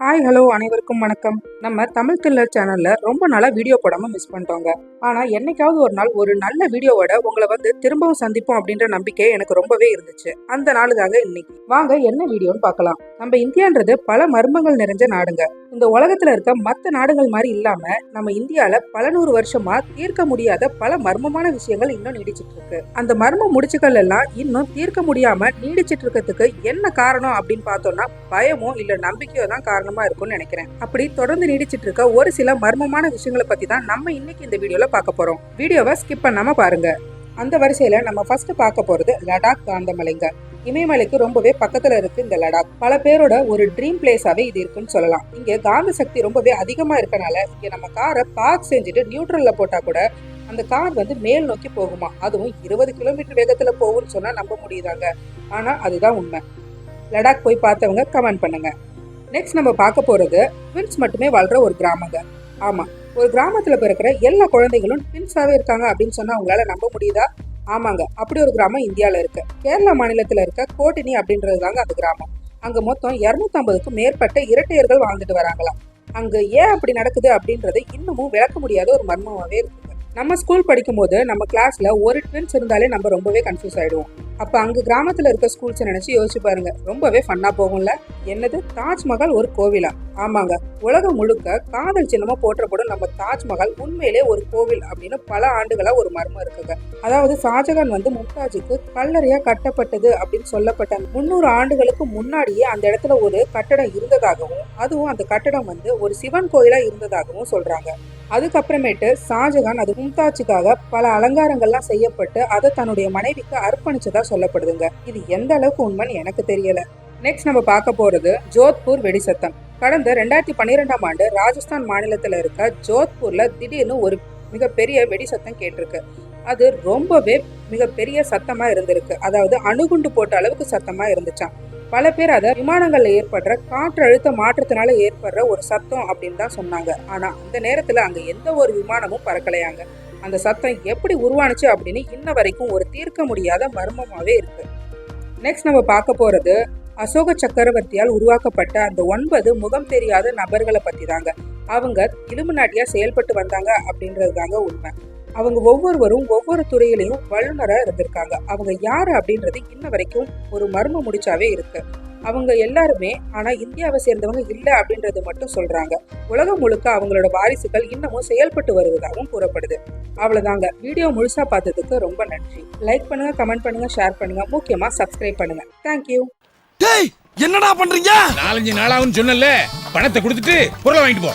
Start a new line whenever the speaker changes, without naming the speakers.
Hi hello அனைவருக்கும் வணக்கம். நம்ம தமிழ் தில்லர் சேனல்ல ரொம்ப நாளா வீடியோ போடாம மிஸ் பண்ணிட்டோங்க. ஆனா என்னைக்காவது ஒரு நாள் ஒரு நல்ல வீடியோவோட உங்களை வந்து திரும்பவும் சந்திப்போம் அப்படின்ற நம்பிக்கை எனக்கு ரொம்பவே இருந்துச்சு. அந்த நாளுக்காக இன்னைக்கு. வாங்க என்ன வீடியோன்னு பார்க்கலாம். நம்ம இந்தியான்றது பல மர்மங்கள் நிறைஞ்ச நாடுங்க. இந்த உலகத்துல இருக்க மற்ற நாடுகள் மாதிரி இல்லாம நம்ம இந்தியால பல நூறு வருஷமா தீர்க்க முடியாத பல மர்மமான விஷயங்கள் இன்னும் நீடிச்சிட்டு இருக்கு. அந்த மர்ம முடிச்சுக்கள் எல்லாம் இன்னும் தீர்க்க முடியாம நீடிச்சிட்டு இருக்கிறதுக்கு என்ன காரணம் அப்படின்னு பார்த்தோம்னா பயமோ இல்ல நம்பிக்கையோ தான் காரணம். இருக்கும்னு நினைக்கிறேன். அப்படி தொடர்ந்து நீடிச்சிட்டு இருக்க ஒரு சில மர்மமான விஷயங்களை பத்தி தான் நம்ம இன்னைக்கு இந்த வீடியோல பார்க்க போறோம். வீடியோவை ஸ்கிப் பண்ணாம பாருங்க. அந்த வரிசையில நம்ம ஃபர்ஸ்ட் பார்க்க போறது லடாக் காந்தமலைங்க. இமயமலைக்கு ரொம்பவே பக்கத்துல இருக்கு இந்த லடாக். பல பேரோட ஒரு ட்ரீம் பிளேஸாவே இது இருக்குன்னு சொல்லலாம். இங்க காந்த சக்தி ரொம்பவே அதிகமா இருக்கனால இங்க நம்ம காரை பார்க் செஞ்சுட்டு நியூட்ரல்ல போட்டா கூட அந்த கார் வந்து மேல் நோக்கி போகுமா? அதுவும் இருபது கிலோமீட்டர் வேகத்துல போகும்னு சொன்னா நம்ப முடியுதாங்க? ஆனா அதுதான் உண்மை. லடாக் போய் பார்த்தவங்க கமெண்ட் பண்ணுங்க. நெக்ஸ்ட் நம்ம பார்க்க போகிறது ட்வின்ஸ் மட்டுமே வாழ்கிற ஒரு கிராமங்க. ஆமாம் ஒரு கிராமத்தில் பிறக்கிற எல்லா குழந்தைகளும் ட்வின்ஸாகவே இருக்காங்க அப்படின்னு சொன்னால் அவங்களால நம்ப முடியுதா? ஆமாங்க அப்படி ஒரு கிராமம் இந்தியாவில் இருக்கு. கேரளா மாநிலத்தில் இருக்க கோட்டினி அப்படின்றது தாங்க அந்த கிராமம். அங்கே மொத்தம் இரநூத்தம்பதுக்கும் மேற்பட்ட இரட்டையர்கள் வாழ்ந்துட்டு வராங்களாம். அங்கே ஏன் அப்படி நடக்குது அப்படின்றது இன்னமும் விளக்க முடியாத ஒரு மர்மமாகவே இருக்குது நம்ம ஸ்கூல் படிக்கும்போது நம்ம கிளாஸில் ஒரு ட்வின்ஸ் இருந்தாலே நம்ம ரொம்பவே கன்ஃபியூஸ் ஆகிடுவோம் அப்போ அங்கே கிராமத்தில் இருக்க ஸ்கூல்ஸை நினச்சி யோசிச்சு பாருங்க. ரொம்பவே ஃபன்னாக போகும்ல. என்னது? தாஜ்மஹால் ஒரு கோவிலா? ஆமாங்க. உலகம் முழுக்க காதல் சின்னமாக போற்றப்படும் நம்ம தாஜ்மஹால் உண்மையிலே ஒரு கோவில் அப்படின்னு பல ஆண்டுகளாக ஒரு மர்மம் இருக்குங்க. அதாவது ஷாஜகான் வந்து மும்தாஜுக்கு கல்லறையாக கட்டப்பட்டது அப்படின்னு சொல்லப்பட்ட முந்நூறு ஆண்டுகளுக்கு முன்னாடியே அந்த இடத்துல ஒரு கட்டடம் இருந்ததாகவும் அதுவும் அந்த கட்டடம் வந்து ஒரு சிவன் கோயிலாக இருந்ததாகவும் சொல்கிறாங்க அதுக்கப்புறமேட்டு ஷாஜகான் அது மும்தாஜுக்காக பல அலங்காரங்கள்லாம் செய்யப்பட்டு அதை தன்னுடைய மனைவிக்கு அர்ப்பணிச்சதா சொல்லப்படுதுங்க. இது எந்த அளவுக்கு உண்மைன்னு எனக்கு தெரியல. நெக்ஸ்ட் நம்ம பார்க்க போறது ஜோத்பூர் வெடிசத்தம் கடந்த ரெண்டாயிரத்தி பன்னிரெண்டாம் ஆண்டு ராஜஸ்தான் மாநிலத்துல இருக்க ஜோத்பூர்ல திடீர்னு ஒரு மிகப்பெரிய வெடி சத்தம் கேட்டிருக்கு. அது ரொம்பவே மிகப்பெரிய சத்தமா இருந்திருக்கு. அதாவது அணுகுண்டு போட்ட அளவுக்கு சத்தமா இருந்துச்சாம். பல பேர் அதை விமானங்களில் ஏற்படுற காற்றழுத்த மாற்றத்தினால ஏற்படுற ஒரு சத்தம் அப்படின்னு தான் சொன்னாங்க. ஆனா அந்த நேரத்துல அங்க எந்த ஒரு விமானமும் பறக்கலையாங்க. அந்த சத்தம் எப்படி உருவானுச்சு அப்படின்னு இன்ன வரைக்கும் ஒரு தீர்க்க முடியாத மர்மமாவே இருக்கு. நெக்ஸ்ட் நம்ம பார்க்க போறது அசோக சக்கரவர்த்தியால் உருவாக்கப்பட்ட அந்த ஒன்பது முகம் தெரியாத நபர்களை பத்தி தாங்க அவங்க இலுமினாட்டியா செயல்பட்டு வந்தாங்க அப்படின்றது தாங்க உண்மை. அவங்க ஒவ்வொருவரும் ஒவ்வொரு துறையிலையும் வல்லுநரா இருந்திருக்காங்க. அவங்க யாரு அப்படின்றது இன்ன வரைக்கும் ஒரு மர்ம முடிச்சாவே இருக்கு. அவங்க எல்லாருமே ஆனா இந்தியாவை சேர்ந்தவங்க இல்ல அப்படின்றது மட்டும் சொல்றாங்க. உலகம் முழுக்க அவங்களோட வாரிசுகள் இன்னமும் செயல்பட்டு வருவதாகவும் கூறப்படுது. அவ்வளவுதாங்க. வீடியோ முழுசா பார்த்ததுக்கு ரொம்ப நன்றி. லைக் பண்ணுங்க கமெண்ட் பண்ணுங்க ஷேர் பண்ணுங்க. முக்கியமா சப்ஸ்கிரைப் பண்ணுங்க. தேங்க்யூ
டேய் என்னடா பண்றீங்க?
நாலஞ்சு நாளாவும் சொன்னல பணத்தை கொடுத்துட்டு பொருளை வாங்கிட்டு போ.